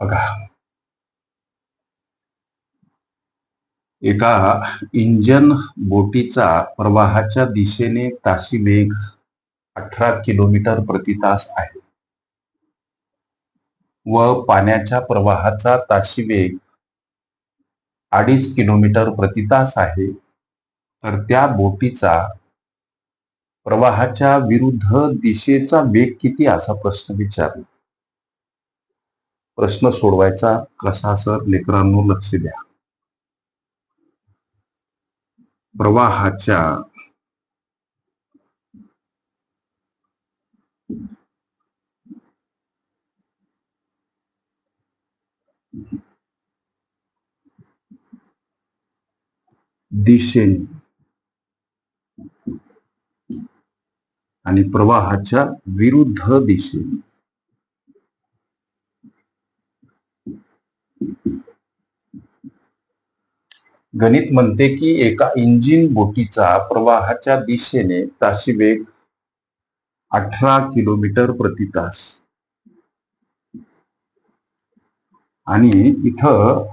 बघा. एका इंजन बोटीचा प्रवाहाच्या दिशेने ताशी वेग अठरा किलोमीटर प्रति तास आहे. व पाण्याच्या प्रवाहाचा ताशी वेग अडीच किलोमीटर प्रति तास आहे. तर त्या बोटीचा प्रवाहाच्या विरुद्ध दिशेचा वेग किती असा प्रश्न विचारला प्रश्न सोडवायचा कसा सर? लेकरांनो लक्ष द्या. प्रवाहाच्या दिशेने आणि प्रवाहाच्या विरुद्ध दिशेने गणित म्हणते की एका इंजिन बोटीचा प्रवाहाच्या दिशेने ताशी वेग अठरा किलोमीटर प्रति तास. आणि इथं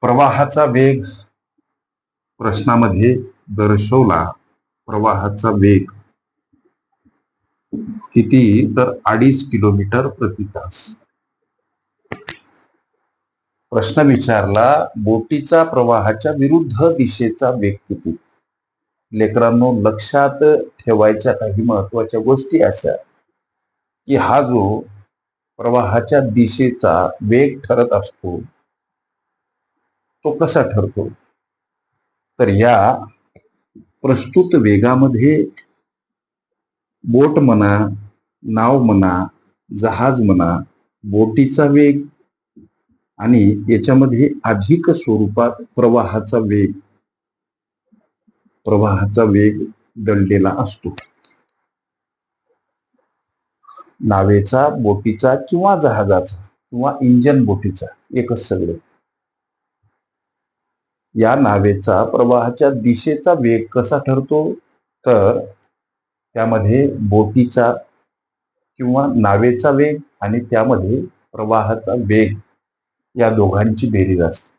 प्रवाहाचा वेग प्रश्नामध्ये दर्शवला प्रवाहाचा वेग किती? तर अडीच किलोमीटर प्रति तास. प्रश्न विचारला बोटीचा प्रवाहाच्या विरुद्ध दिशेचा वेग किती लेकरांनो लक्षात ठेवायच्या काही महत्त्वाच्या गोष्टी अशा की हा जो प्रवाहाच्या दिशेचा वेग ठरत असतो तो कसा ठरतो? तर या प्रस्तुत वेगामध्ये बोट म्हणा नाव म्हणा जहाज म्हणा बोटीचा वेग आणि याच्यामध्ये अधिक स्वरूपात प्रवाहाचा वेग प्रवाहाचा वेग दडलेला असतो. नावेचा बोटीचा किंवा जहाजाचा किंवा इंजन बोटीचा एकच सगळं. या नावेचा प्रवाहाच्या दिशेचा वेग कसा ठरतो? तर त्यामध्ये बोटीचा किंवा नावेचा वेग आणि त्यामध्ये प्रवाहाचा वेग या दोघांची बेरीज असते.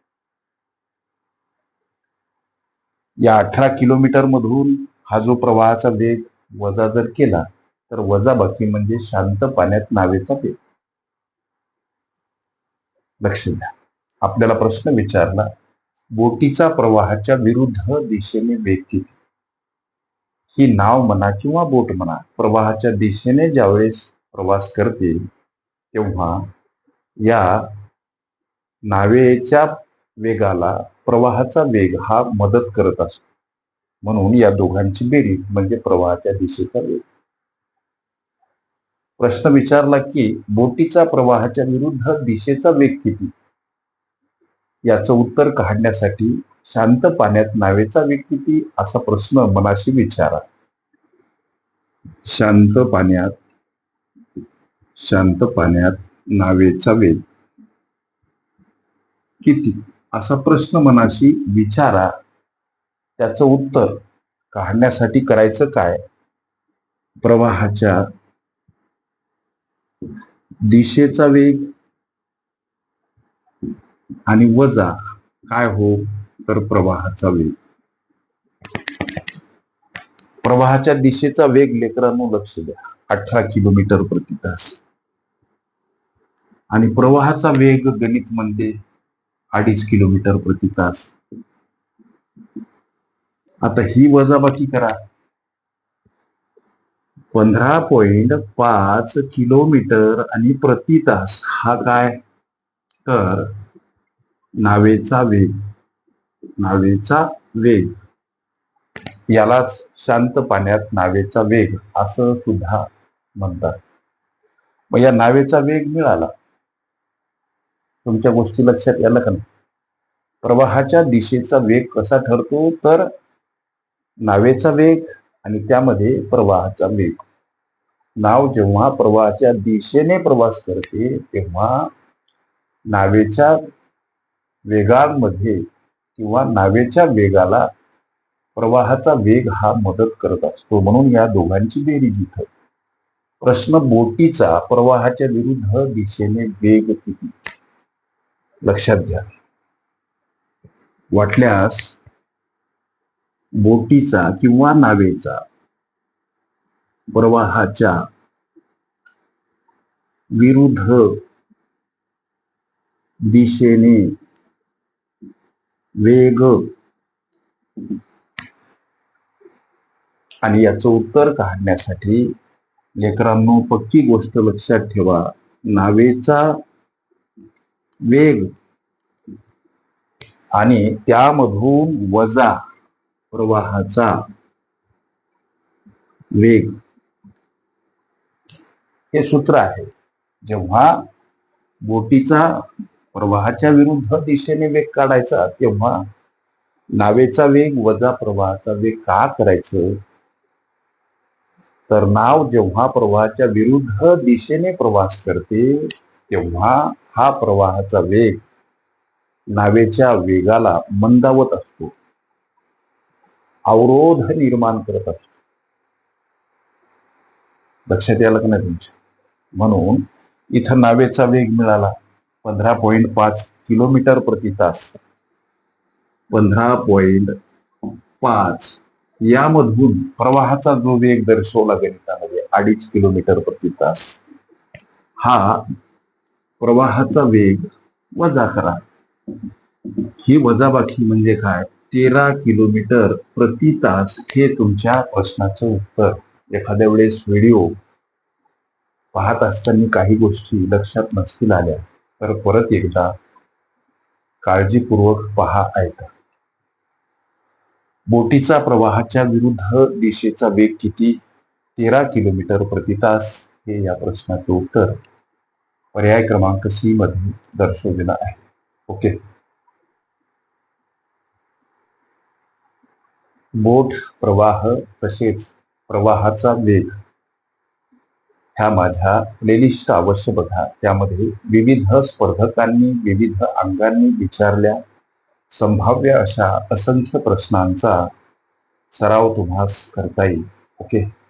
या अठरा किलोमीटर मधून हा जो प्रवाहाचा वेग वजा जर केला तर वजा बाकी म्हणजे शांत पाण्यात नावेचा वेग. लक्ष द्या आपल्याला प्रश्न विचारला बोटीचा प्रवाहाच्या विरुद्ध दिशेने वेग किती? ही नाव म्हणा किंवा बोट म्हणा प्रवाहाच्या दिशेने ज्यावेळेस प्रवास करते तेव्हा या नावेच्या वेगाला प्रवाहाचा वेग हा मदत करत असतो. म्हणून या दोघांची बेरीज म्हणजे प्रवाहाच्या दिशेचा वेग. प्रश्न विचारला की बोटीचा प्रवाहाच्या विरुद्ध दिशेचा वेग किती? याचं उत्तर काढण्यासाठी शांत पाण्यात नावेचा वेग किती? असा प्रश्न मनाशी विचारा. शांत पाण्यात शांत पाण्यात नावेचा वेग. किती? असा प्रश्न मनाशी विचारा. त्याचं उत्तर काढण्यासाठी करायचं काय? प्रवाहाच्या दिशेचा वेग आणि वजा काय हो? तर प्रवाहाचा वेग. प्रवाहाच्या दिशेचा वेग लेकरांनो लक्ष द्या. अठरा किलोमीटर प्रति तास. आणि प्रवाहाचा वेग गणित म्हणते अडीच किलोमीटर प्रति तास. आता ही वजाबाकी करा. पंधरा पॉइंट पाच किलोमीटर आणि प्रति तास हा काय? तर नावेचा वेग नावेचा वेग. यालाच शांत पाण्यात नावेचा वेग असं सुद्धा म्हणतात. मग या नावेचा वेग मिळाला. तुमच्या गोष्टी लक्षात यायला का नाही प्रवाहाच्या दिशेचा वेग कसा ठरतो? तर नावेचा वेग आणि त्यामध्ये प्रवाहाचा वेग. नाव जेव्हा प्रवाहाच्या दिशेने प्रवास करते तेव्हा नावेच्या वेगांमध्ये किंवा नावेच्या वेगाला प्रवाहाचा वेग हा मदत करत असतो. म्हणून या दोघांची बेरीज इथं. प्रश्न बोटीचा प्रवाहाच्या विरुद्ध दिशेने वेग किती? लक्षात घ्या. वाटल्यास बोटीचा किंवा नावेचा प्रवाहाच्या विरुद्ध दिशेने वेग आणि याचं उत्तर काढण्यासाठी लेकरांनो पक्की गोष्ट लक्षात ठेवा. नावेचा वेग. आणि त्यामधून वजा प्रवाहाचा वेग. हे सूत्र आहे. जेव्हा बोटीचा प्रवाहाच्या विरुद्ध दिशेने वेग काढायचा तेव्हा नावेचा वेग वजा प्रवाहाचा वेग का करायचं? तर नाव जेव्हा प्रवाहाच्या विरुद्ध दिशेने प्रवास करते तेव्हा हा प्रवाहाचा वेग नावेच्या वेगाला मंदावत असतो. अवरोध निर्माण करत असतो. लक्षात यायला का नाही तुमच्या म्हणून इथं नावेचा वेग मिळाला. पंधरा पॉईंट पाच किलोमीटर प्रति तास. पंधरा पॉईंट पाच. यामधून प्रवाहाचा जो वेग दर्शवला गणितामध्ये म्हणजे अडीच किलोमीटर प्रति तास. हा प्रवाहाचा वेग वजा करा. ही वजाबाकी म्हणजे काय? तेरा किलोमीटर प्रति तास हे तुमच्या प्रश्नाचं उत्तर. एखाद्या वेळेस व्हिडिओ पाहत असताना काही गोष्टी लक्षात नसतील आल्या तर परत एकदा काळजीपूर्वक पहा ऐका. बोटीचा प्रवाहाच्या विरुद्ध दिशेचा वेग किती? तेरा किलोमीटर प्रति तास हे या प्रश्नाचे उत्तर. पर्याय क्रमांक सी मध्ये दर्शवलेला आहे. ओके. बोट प्रवाह तसेच प्रवाहाचा वेग ह्या माझ्या प्लेलिस्ट अवश्य बघा. त्यामध्ये विविध स्पर्धकांनी विविध अंगांनी विचारल्या संभाव्य अशा असंख्य प्रश्नांचा सराव तुम्हास करता येईल. ओके.